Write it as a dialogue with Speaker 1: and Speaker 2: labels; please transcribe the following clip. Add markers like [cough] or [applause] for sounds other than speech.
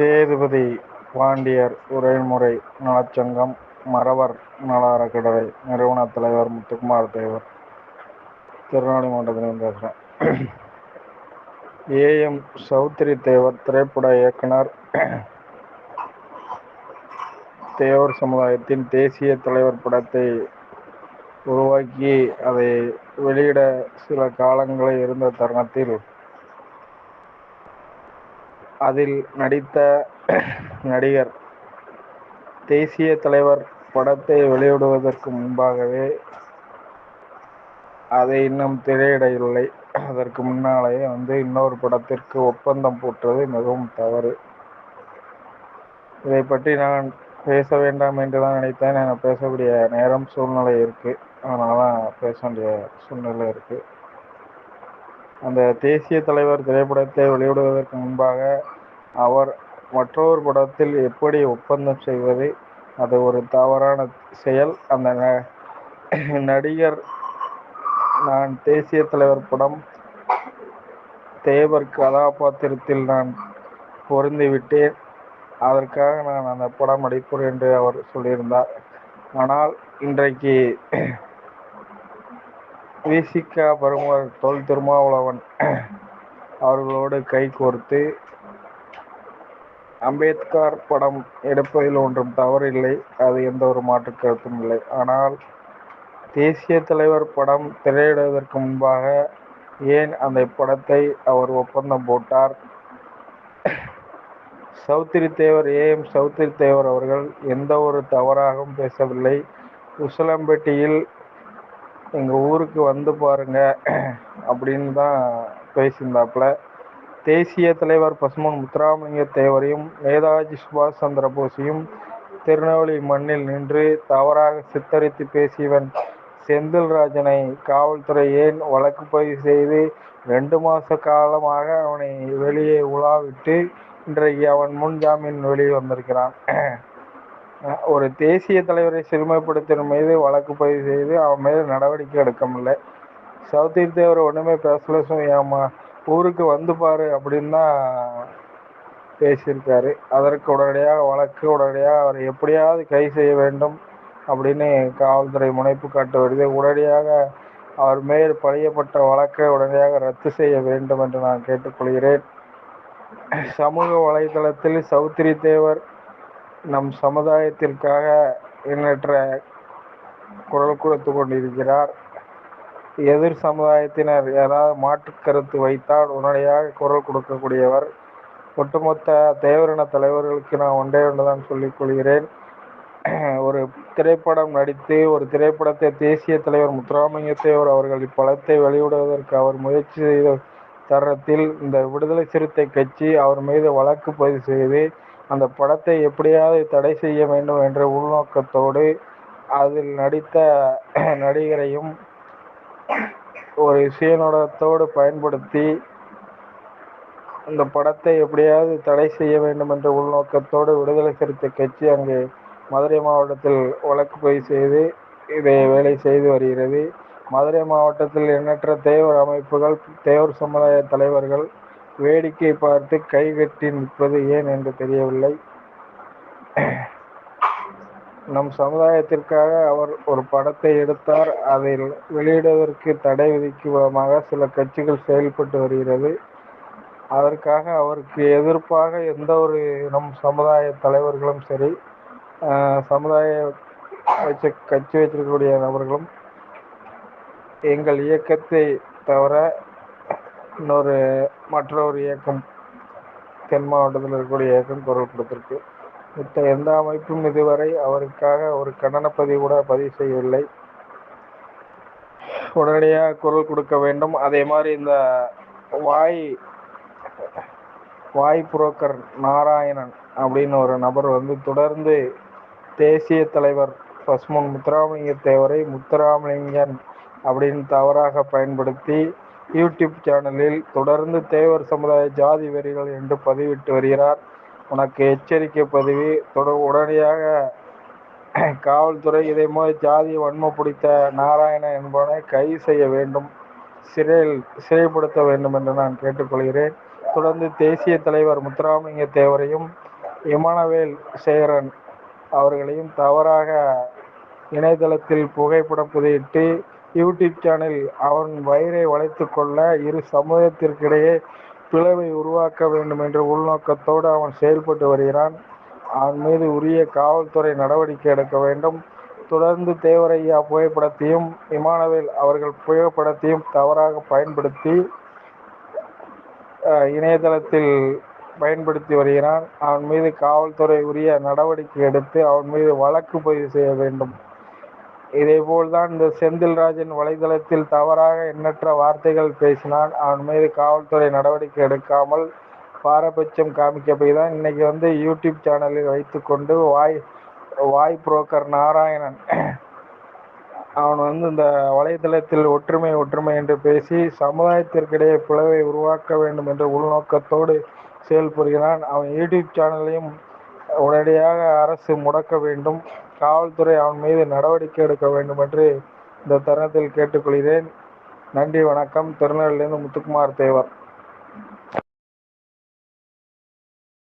Speaker 1: சேதுபதி பாண்டியர் உரைமுறை நலச்சங்கம் மறவர் நல அறக்கட்டளை நிறுவனத் தலைவர் முத்துக்குமார் தேவர். திருநாளி மாவட்டத்திலிருந்து பேசுகிறேன் ஏஎம் சௌத்ரி தேவர் திரைப்பட இயக்குனர் தேவர் சமுதாயத்தின் தேசிய தலைவர் படத்தை உருவாக்கி அதை வெளியிட சில காலங்களே இருந்த தருணத்தில் அதில் நடித்த நடிகர் தேசிய தலைவர் படத்தை வெளியிடுவதற்கு முன்பாகவே அதை இன்னும் திரையிடவில்லை. அதற்கு முன்னாலேயே வந்து இன்னொரு படத்திற்கு ஒப்பந்தம் போட்டது மிகவும் தவறு. இதை பற்றி நான் பேச வேண்டாம் என்று தான் நினைத்தேன். எனக்கு பேசக்கூடிய நேரம் சூழ்நிலை இருக்குது அதனால தான் பேச வேண்டிய சூழ்நிலை இருக்குது அந்த தேசிய தலைவர் திரைப்படத்தை வெளியிடுவதற்கு முன்பாக அவர் மற்றொரு படத்தில் எப்படி ஒப்பந்தம் செய்வது அது ஒரு தவறான செயல். அந்த ந- நடிகர் நான் தேசிய தலைவர் படம் தேவர் கதாபாத்திரத்தில் நான் பொருந்திவிட்டேன். அதற்காக நான் அந்த படம் அடிப்பேன் என்று அவர் சொல்லியிருந்தார். ஆனால் இன்றைக்கு விசிகா பருமர் தொல் திருமாவளவன் அவர்களோடு கைகோர்த்து அம்பேத்கர் படம் எடுப்பதில் ஒன்றும் தவறில்லை. அது எந்த ஒரு மாற்று கருத்தும் இல்லை. ஆனால் தேசிய தலைவர் படம் திரையிடுவதற்கு முன்பாக ஏன் அந்த படத்தை அவர் ஒப்பந்தம் போட்டார்? சௌத்திரி தேவர் ஏ. எம். சௌத்திரி தேவர் அவர்கள் எந்த ஒரு தவறாகவும் பேசவில்லை. உசிலம்பட்டியில் எங்கள் ஊருக்கு வந்து பாருங்க. அப்படின்னு தான் பேசியிருந்தாப்புல. தேசிய தலைவர் பசுமன் முத்துராமலிங்க தேவரையும் நேதாஜி சுபாஷ் சந்திர போஸையும் திருநெல்வேலி மண்ணில் நின்று தவறாக சித்தரித்து பேசியவன் செந்தில்ராஜனை காவல்துறை ஏன் வழக்கு பதிவு செய்து ரெண்டு மாத காலமாக அவனை வெளியே உலாவிட்டு இன்றைக்கு அவன் முன் ஜாமீன் வெளியே வந்திருக்கிறான். ஒரு தேசிய தலைவரை சிறுமைப்படுத்தின மீது வழக்கு பதிவு செய்து அவன் மீது நடவடிக்கை எடுக்க முடியல சவுத்தி தேவர் ஒன்றுமே பேசல. so ஏம்மா ஊருக்கு வந்து பாரு அப்படின்னு தான் பேசியிருக்காரு. அதற்கு உடனடியாக வழக்கு உடனடியாக அவர் எப்படியாவது கை செய்ய வேண்டும் அப்படின்னு காவல்துறை முனைப்பு காட்ட வருது உடனடியாக அவர் மேல் பதியப்பட்ட வழக்கை உடனடியாக ரத்து செய்ய வேண்டும் என்று நான் கேட்டுக்கொள்கிறேன். சமூக வலைதளத்தில் சௌத்ரி தேவர் நம் சமுதாயத்திற்காக எண்ணற்ற குரல் கொடுத்து கொண்டிருக்கிறார். எதிர் சமுதாயத்தினர் ஏதாவது மாற்று கருத்து வைத்தால் உடனடியாக குரல் கொடுக்கக்கூடியவர். ஒட்டுமொத்த தேவரின தலைவர்களுக்கு நான் ஒன்றே ஒன்றுதான் சொல்லிக் கொள்கிறேன். ஒரு திரைப்படம் நடித்து ஒரு திரைப்படத்தை தேசிய தலைவர் முத்துராமலிங்க தேவர் அவர்கள் இப்படத்தை வெளியிடுவதற்கு அவர் முயற்சி செய்த தருணத்தில் இந்த விடுதலை சிறுத்தை கட்சி அவர் மீது வழக்கு பதிவு செய்து அந்த படத்தை எப்படியாவது தடை செய்ய வேண்டும் என்ற உள்நோக்கத்தோடு அதில் நடித்த நடிகரையும் ஒரு சுயநலத்தோடு பயன்படுத்தி இந்த படத்தை எப்படியாவது தடை செய்ய வேண்டும் என்ற உள்நோக்கத்தோடு விடுதலை சிறுத்தை கட்சி அங்கு மதுரை மாவட்டத்தில் வழக்கு பதிவு செய்து இதை வேலை செய்து வருகிறது. மதுரை மாவட்டத்தில் எண்ணற்ற தேவர் அமைப்புகள் தேவர் சமுதாய தலைவர்கள் வேடிக்கை பார்த்து கைகட்டி நிற்பது ஏன் என்று தெரியவில்லை. நம் சமுதாயத்திற்காக அவர் ஒரு படத்தை எடுத்தார். அதில் வெளியிடுவதற்கு தடை விதிக்கும் விதமாக சில கட்சிகள் செயல்பட்டு வருகிறது. அதற்காக அவருக்கு எதிர்ப்பாக எந்த ஒரு நம் சமுதாய தலைவர்களும் சரி சமுதாய வச்ச கட்சி வச்சிருக்கக்கூடிய நபர்களும் எங்கள் இயக்கத்தை தவிர இன்னொரு மற்றொரு இயக்கம் தென் மாவட்டத்தில் இருக்கக்கூடிய இயக்கம் குரல் கொடுத்திருக்கு மற்ற எந்த அமைப்பும் இதுவரை அவருக்காக ஒரு கண்டனப்பதிவு கூட பதிவு செய்யவில்லை. உடனடியாக குரல் கொடுக்க வேண்டும். அதே மாதிரி இந்த வாய் வாய் புரோக்கர் நாராயணன் அப்படின்னு ஒரு நபர் வந்து தொடர்ந்து தேசிய தலைவர் பஸ்முன் முத்துராமலிங்க தேவரை முத்துராமலிங்கன் அப்படின்னு தவறாக பயன்படுத்தி யூடியூப் சேனலில் தொடர்ந்து தேவர் சமுதாய ஜாதி வெறிகள் என்று பதிவிட்டு வருகிறார். உனக்கு எச்சரிக்கை பதிவு தொடர் உடனடியாக [clears throat] காவல்துறை இதை மாதிரி ஜாதி வன்மை பிடித்த நாராயணன் என்பவனை கைது செய்ய வேண்டும் சிறையில் சிறைப்படுத்த வேண்டும் என்று நான் கேட்டுக்கொள்கிறேன். தொடர்ந்து தேசிய தலைவர் முத்துராமலிங்க தேவரையும் இமானவேல் சேகரன் அவர்களையும் தவறாக இணையதளத்தில் புகைப்படம் புதையிட்டு யூடியூப் சேனலில் அவன் வயிறை வளைத்து கொள்ள இரு சமூகத்திற்கிடையே பிளவை உருவாக்க வேண்டும் என்ற உள்நோக்கத்தோடு அவன் செயல்பட்டு வருகிறான். அவன் மீது உரிய காவல்துறை நடவடிக்கை எடுக்க வேண்டும். தொடர்ந்து தேவரையா புகைப்படத்தையும் இமானவேல் அவர்கள் புகைப்படத்தையும் தவறாக பயன்படுத்தி இணையதளத்தில் பயன்படுத்தி வருகிறான். அவன் மீது காவல்துறை உரிய நடவடிக்கை எடுத்து அவன் மீது வழக்கு பதிவு செய்ய வேண்டும். இதேபோல்தான் இந்த செந்தில்ராஜன் வலைதளத்தில் தவறாக எண்ணற்ற வார்த்தைகள் பேசினான். அவன் மீது காவல்துறை நடவடிக்கை எடுக்காமல் பாரபட்சம் காமிக்க போய் தான் இன்னைக்கு வந்து யூடியூப் சேனலில் வைத்துக்கொண்டு வாய் வாய் புரோக்கர் நாராயணன். அவன் வந்து இந்த வலைதளத்தில் ஒற்றுமை ஒற்றுமை என்று பேசி சமுதாயத்திற்கிடையே பிளவை உருவாக்க வேண்டும் என்ற உள்நோக்கத்தோடு செயல்புரிகிறான். அவன் யூடியூப் சேனலையும் உடனடியாக அரசு முடக்க வேண்டும். காவல்துறை அவன் மீது நடவடிக்கை எடுக்க வேண்டும் என்று இந்த தருணத்தில் கேட்டுக்கொள்கிறேன். நன்றி வணக்கம். திருநெல்வேலியிலிருந்து முத்துக்குமார் தேவர்.